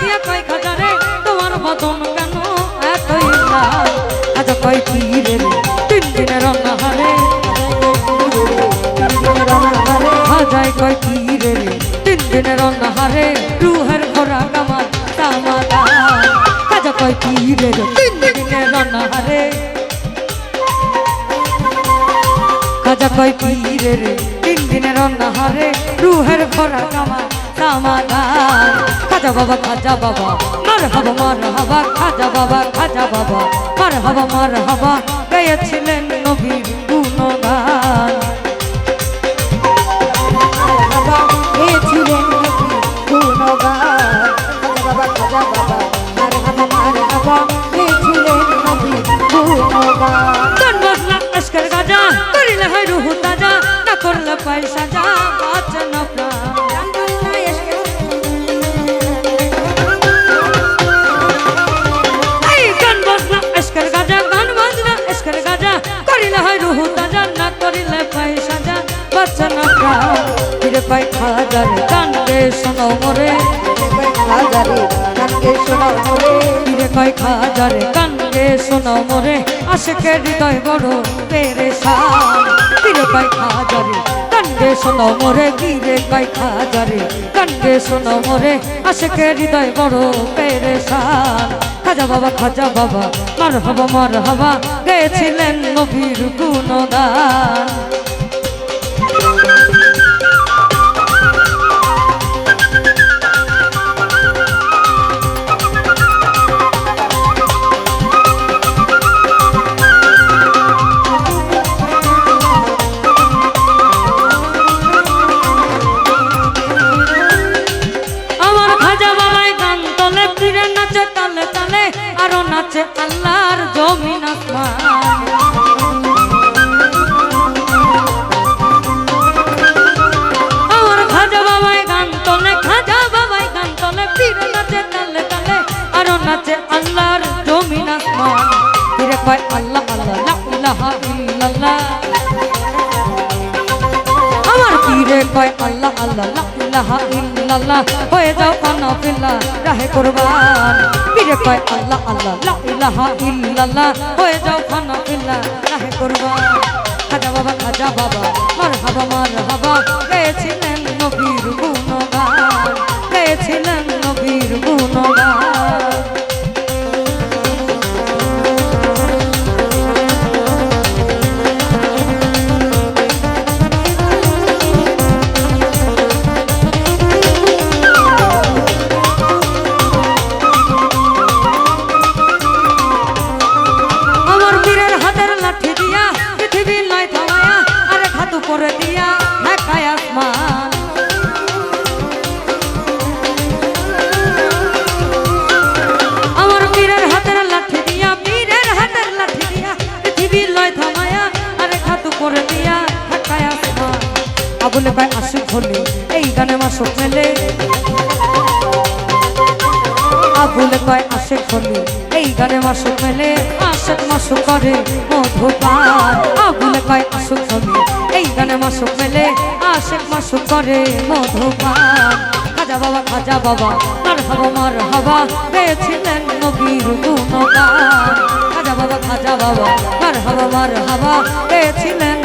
দেখিয়া কয় খাজারে রে, তিন দিনে রঙা হারে হাজায় কয় কি রে, তিন দিনে রঙা হারে রুহের ঘোরা কামার কামালা আজ কয় কি রে, তিন দিনে রঙা হারে কাজা কয় কি রে, তিন দিনের অন্যহারে রুহের ভরা কামা সমাধান খাজা বাবা খাজা বাবা, মার হাবা মার হাবা, খাজা বাবা খাজা বাবা, মার হাবা মার হাবা গেয়েছিলেন নবীর গুণগান। গেছিলেন গুণগান। বাবা মার হাবা গেছিলেন নবী গুণগান। পয়সা যা। না করিলে পয়সা যা বাঁচন প্রাণ। ফিরে পাই খাজার গানকে শোনো মোরে। হাজারে কানকে শোনাও মোরে। ফিরে পাই খাজার গানকে শোনো মোরে। আশেকের হৃদয় বড় পেরেশান। ফিরে পাই খাজারে কান্দে শোনো মোরে। গিরে পাই খাজারে কান্দে শোনো মোরে। আশেকের হৃদয় বড় পেরেশান। খাজা বাবা খাজা বাবা মার হবা মার হবা গেছিলেন নবীর গুণদান নাচে আল্লাহর জমিন আসমান। আমার খাজা বাবাই গান তলে, খাজা বাবাই গান তলে, ফিরে নাচে তালে তালে, আরও নাচে আল্লাহর জমিন আসমান। ফিরে কয় আল্লাহ আল্লাহ ইলাহা ইল্লাল্লাহ। পীরে কয় আল্লাহ আল্লাহ, লা ইলাহা ইল্লাল্লাহ। হয়ে যাও কানা রাহে কুরবান। পীরে কয় আল্লাহ আল্লাহ, লা ইলাহা ইল্লাল্লাহ। হয়ে যাও কানা রাহে কুরবান। খাজা বাবা খাজা বাবা, মারহাবা মারহাবা। গেছিলেন নবীর গুণগান গেছিলেন নবীর গুণগান করে দিয়া ঢাকায় আসমান। আমার বীরের হাতের লাঠি দিয়া বীরের হাতের লাঠি দিয়া পৃথিবী লয় থামায়া আরে খাতু করে দিয়া ঢাকায় আসমান। আবুলে ভাই আসুক হলে এই গানে মাসুক মেলে। আবুল কয় আসে খলি এই গানে মাসুক মেলে, আশেক মাসু করে মধুপান। আবুল কয় আসুক খলি এই গানে মাসুক মেলে, আশেক মাসু করে মধুপান। খাজা বাবা খাজা বাবা মার হবা মার হবা পেয়েছিলেন নবীর গুণগান। খাজা বাবা খাজা বাবা মার হবা মার হবা পেয়েছিলেন